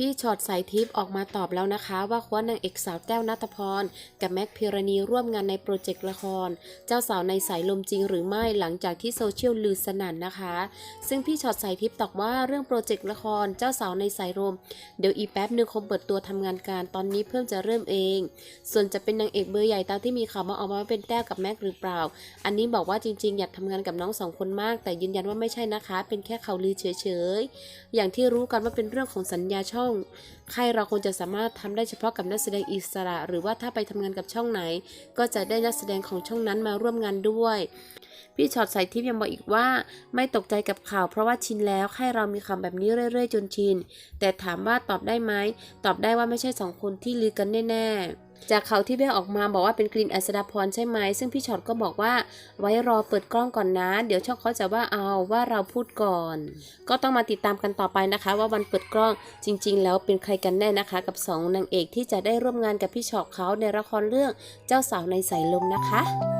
พี่ช็อตสายทิพย์ออกมาตอบแล้วนะคะว่าคว้านางเอกสาวแต้วนัทพร กับแม็กพิรณีร่วมงานในโปรเจกต์ละคร เจ้าสาวในสายลมจริงหรือไม่หลังจากที่โซเชียลลือสนั่นนะคะ ซึ่งพี่ช็อตสายทิพย์ตอบว่าเรื่องโปรเจกต์ละคร เจ้าสาวในสายลมเดี๋ยวอีแป๊บหนึ่งคงเปิดตัวทำงานการตอนนี้เพิ่มจะเริ่มเอง ส่วนจะเป็นนางเอกเบอร์ใหญ่ตามที่มีข่าวมาออกมาเป็นแต้วกับแม็กหรือเปล่า อันนี้บอกว่าจริงๆ อยากทำงานกับน้องสองคนมาก แต่ยืนยันว่าไม่ใช่นะคะ เป็นแค่ข่าวลือเฉยๆอย่างที่รู้กันว่าเป็นเรื่องของสัญญาช่องใครเราคงจะสามารถทำได้เฉพาะกับนักแสดงอิสระ หรือว่าถ้าไปทำงานกับช่องไหน ก็จะได้นักแสดงของช่องนั้นมาร่วมงานด้วยพี่ช็อตสายทิพย์ยังบอกอีกว่า ไม่ตกใจกับข่าวเพราะว่าชินแล้วให้เรามีคำแบบนี้เรื่อย ๆ จนชิน แต่ถามว่าตอบได้ไหมตอบได้ว่าไม่ใช่สองคนที่ลือกันแน่ๆ จากเขาที่แม่ออกมาบอกว่าเป็นกลิ่นอัศดาพรใช่ไหม ซึ่งพี่ช็อตก็บอกว่าไว้รอเปิดกล้องก่อนนะ เดี๋ยวช่องเขาจะว่าเอาว่าเราพูดก่อน ก็ต้องมาติดตามกันต่อไปนะคะ ว่าวันเปิดกล้องจริง ๆ แล้วเป็นใครกันแน่นะคะ กับสองนางเอกที่จะได้ร่วมงานกับพี่ช็อตเขาในละครเรื่องเจ้าสาวในสายลมนะคะ